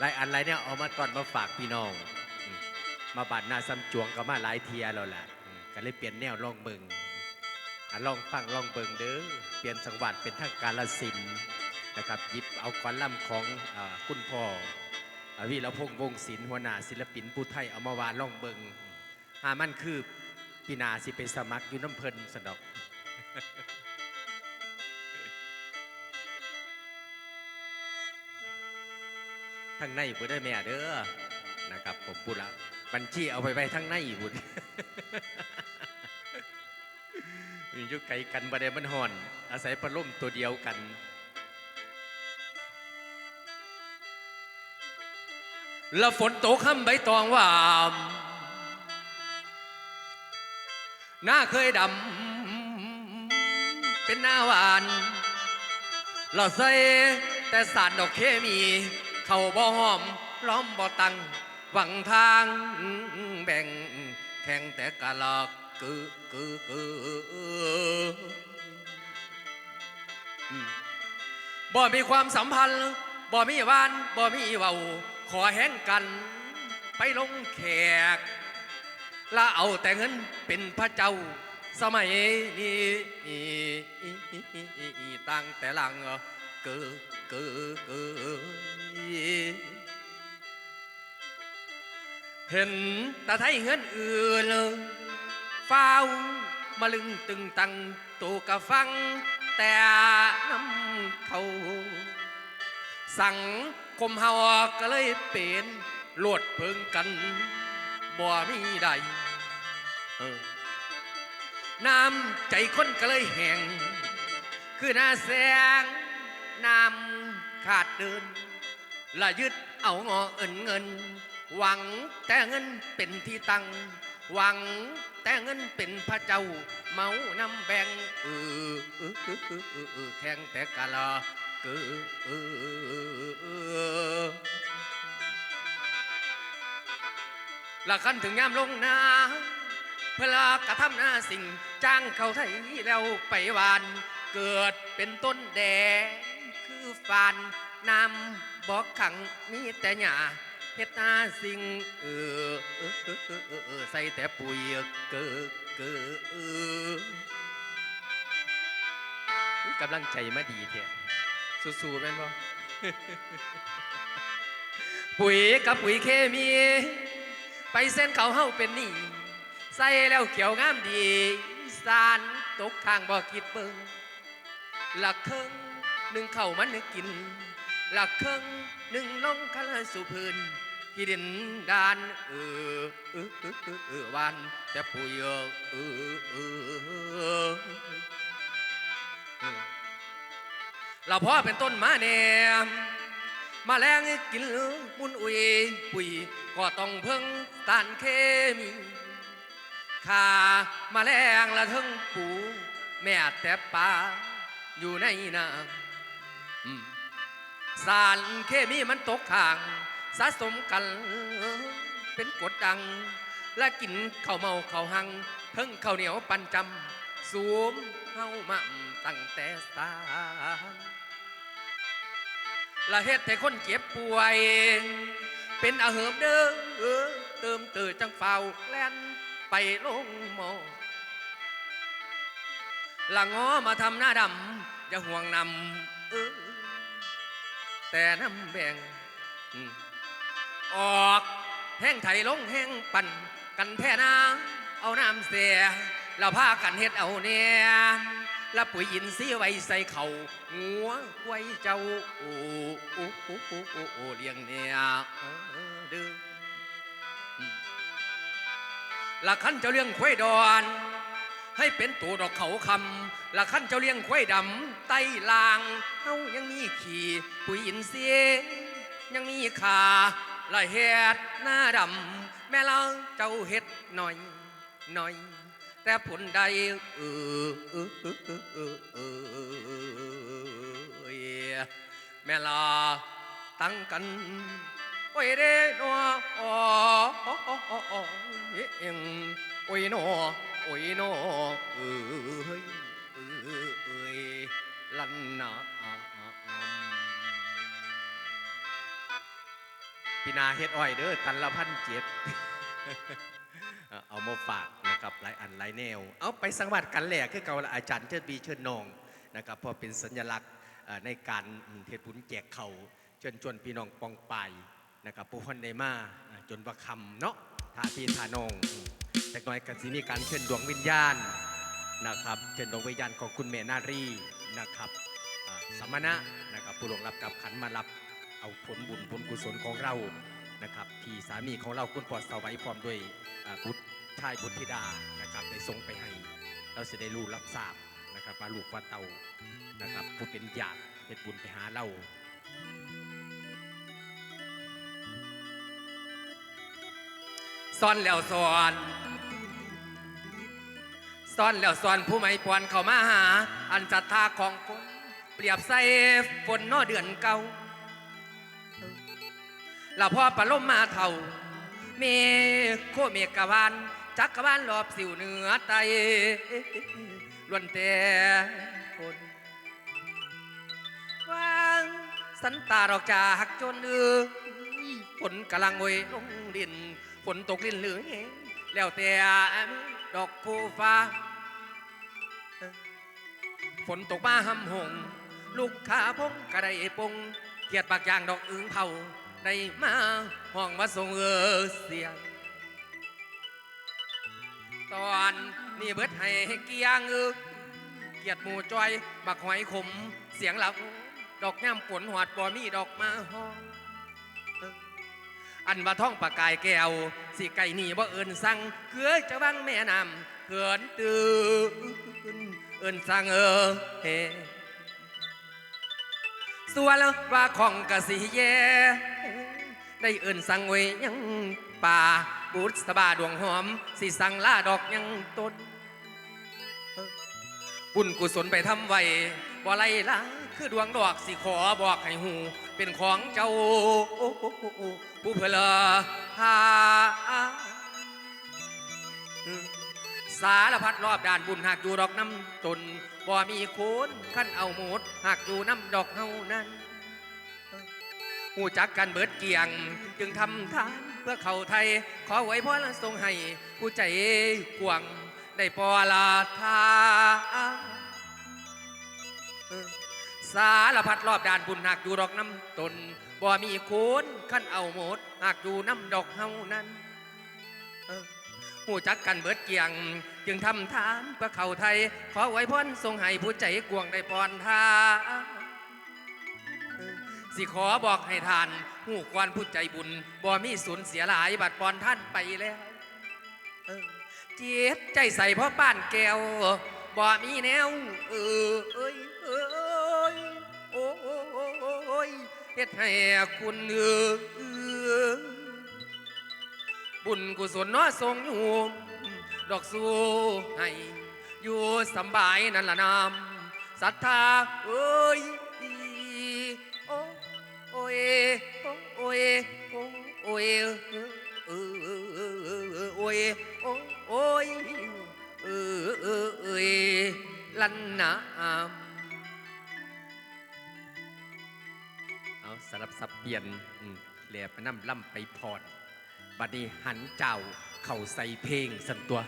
หลายอันหลายเนี่ยเอามาตอนมาฝากพี่น้องอืมมาบาดหน้าซ้ำจวงก็มาหลายเทียแล้วแหละอืมก็เลยเปลี่ยนแนวลองเบิงอะลองฟังลองเบิงเด้อเปลี่ยนสังหวัดเป็นทางการลสินธุ์นะครับหยิบเอากอนล่ำของอาคุณพ่ออาวีรพงษ์วงศิลป์หัวหน้าศิลปินผู้ไทยเอามาวานลองเบิงหามันคือปีหนาสิไปสมัครอยู่น้ำเพลินสนดอก ทั้งในบุได้แม่เด้อนะครับ ผมพูดละบัญชีเอาไปไว้ทั้งในบุญอยู่ไกลกันบ่ไดมันห่อน อาศัยพัดลมตัวเดียวกันแล้วฝนตกค่ำใบตองว่าหน้าเคยดำ เป็นหน้าหวานเราใส่แต่สารดอกเคมี เขาบ่หอมล้อมบ่ตังหวังทางแบ่งแข่งแต่กะลอกกือกือกือบ่มีความสัมพันธ์บ่มีวานบ่มีเว้าขอแห้งกัน ไปลงแขกละเอาแต่เงินเป็นพระเจ้า สมัยนี้ตั้งแต่หลัง เกิดเกิดเกิดเห็นตาไทยเงินอื่นฟ้าวมาลึงตึงตังตูกะฟัง แต่น้ำเขา สั่งคมเฮาก็เลยเป็นโลดเพิงกัน บ่มีใดเออน้ำใจคนก็เลยแห้งคือหน้าแสง น้ำขาดเดินละยึดเอางอเอินเงิน หวังแต่เงินเป็นที่ตั้งหวังแต่เงินเป็นพระเจ้า เมานำแบ่งเออเออเออเออเออแข่งแต่กะลาเกอเออเออเออละคันถึงยามลงนาเพื่อลากระทำหน้าสิ่ง จ้างเขาไทยแล้วไปวาน เกิดเป็นต้นแดง คือฟานน้ำบอกขังมีแต่หญ้าเฮ็ดนาสิ่งเออเออเออเออเออใส่แต่ปุ๋ยเกิดเกิดเออกำลังใจมาดีเถอะสู้ๆแม่นบ่ปุ๋ยกับปุ๋ยเคมี ไปเส้นเขาเฮาเป็นนี่ ใส่แล้วเขียวงามดี สารตกทางบ่คิดเบิงหลักเครื่ง หนึ่งเข่ามันนึกกิน หลักเครื่องหนึ่งลงคันสู่พื้นที่ดินดานเออเออเออเออเออวันแต่ปุยเออเออเออเราพ่อเป็นต้นมาแนมมาแรงกินมุนอุยปุยก็ต้องเพิ่งตานเคมีขามาแรงละทั้งปูแม่แต่ปลาอยู่ในน้ำ สารเคมีมันตกข้าง สะสมกัน เป็นกดดัง และกินข้าวเมาข้าวหังเพิ่งข้าวเหนียวปันจำสวมเฮามั่ตั้งแต่สายละเฮ็ดให้คนเจ็บป่วย เป็นอาเหิมเด้อเออเติมเตือจังเฝ้าแล่นไปลงหมอละงอมาทำหน้าดำอย่าห่วงนำเออ แต่น้ำแบ่งออกแห้งไถลงแห้งปั่นกันแท่น้ำเอาน้ำเสียแล้วพากันเฮ็ดเอาเนี่ยแล้วปุ๋ยอินทรีย์ไว้ใส่เข่าหัวไว้เจ้าโอ้โอ้โอ้โอ้โอ้โอ้เลี้ยงเนี่ยเด้ออืมละคันเจ้าเลี้ยงควายดอน ให้เป็นตัวดอกเขาคำละคันเจ้าเลี้ยงควายดำไต้ลางเฮายังมีขี่ปุ๋ยอินทรีย์ยังมีขาละเฮ็ดหน้าดำแม่เราเจ้าเฮ็ดหน่อยหน่อย แต่ผลใดเออเออเออเออเออแม่ลาตั้งกันโอ้ยเด้นออ๋ออ๋ออ๋ออ๋ออ๋อเอ็งโอ้ยนอ โอ้ยนอเอ้ยเอ้ยเอ้ยลันนาพี่นาเฮ็ดอ้อยเด้อตันละพันเจ็ดเอามาฝากนะครับหลายอันหลายแนว เอาไปสังวัดกันแหละคือเก่าอาจารย์เชิดบีเชิญนองนะครับเพอเป็นสัญลักษณ์ในการเทศบุญแจกเขาเชิญชวนพี่น้องปองไปนะครับผู้คนได้มาจนประคำเนาะ ท่าพี่ท่านงแต่น้อยกันสิมีการเชิญดวงวิญญาณนะครับเชิญดวงวิญญาณของคุณแม่นารีนะครับสมณะนะครับผู้หลวงรับกับขันมารับเอาผลบุญผลกุศลของเรานะครับที่สามีของเราคุณปอดสวัยพร้อมด้วยบุตรชายบุตรธิดานะครับได้ส่งไปให้ เราจะได้รู้รับทราบนะครับว่าลูกว่าเต่านะครับผู้เป็นญาติเฮ็ดบุญไปหาเรา ซ่อนแล้วซ่อนซ่อนแล้วซ่อนผู้ไม่ปวนเข้ามาหา อันจัดทาของคนเปรียบใส่ฝนนอเดือนเก่าแล้วพอประลมมาเท่า เมโคเมกะวานจักรวาลรอบสิวเหนือไตล้วนแต่คนวางสันตาดอกจากจนเอือฝนกำลังโวยลงดิน ฝนตกลิ้นเหลือแหงแล้วแต่ดอกโคฟ้า ฝนตกมาหำหง ลูกขาพงกระไดปงเกียดปากยางดอกอึงเผาได้มาห้องมาส่งเออเสียง ตอนนี่เบิดให้เกียงเออเกียดหมูจอยบักหอยขม เสียงหลับดอกย่ำฝนหวดบ่มีดอกมาห้อง อันว่าท่องปากกายแก้วสิไก่นี่บ่เอินสั่งเกือจะบังแม่นำเขินตื่นเอินสั่งเออเฮส่วนว่าของกะสีแย่ได้เอินสั่งไว้ยังป่าบุษบาดวงหอม สิสั่งล่าดอกยังต้นบุญกุศลไปทำไว้บ่ไรล่ะ คือดวงดอกสิขอบอกให้หู เป็นของเจ้า ผู้เพลอหาสารพัดรอบด่านบุญหากอยู่ดอกน้ำตนบ่มีโคนขั้นเอาหมดหากอยู่น้ำดอกเฮานั้นหูจักกันเบิดเกียง จึงทำทานเพื่อเขาไทย ขอไว้พรทรงให้ผู้ใจกวางได้ปอลาทา สารพัดรอบด่านบุญหากอยู่ดอกน้ำตนบ่มีโคนขั้นเอาหมดหากอยู่น้ำดอกเฮานั้นหูจักกันเบิดเกียง จึงทำทานเพื่อเขาไทย ขอไว้พรทรงให้ผู้ใจกวงได้ปอนทาสิขอบอกให้ทานหูกวนผู้ใจบุญบ่มีสูญเสียหลายบัดปอนท่านไปแล้วเจ็บใจใส่เพราะบ้านแก้วบ่มีแนวเออเอ้ย ฮ็ดให้คุณเออเอบุญกุศลน้อทรงอยู่ดอกสู้ให้อยู่สบายนั่นละนามศรัทธาเอ้ยโอ้โอ้ยโอ้ยโอ้ยเออโอ้ยโอ้ยเออเออเอ้ยลันนาม สลับสับเปลี่ยนอืมแหลบไปน้ำล่ำไปพอดบัดนี้หันเจ้าเข่าใส่เพลงสันตัว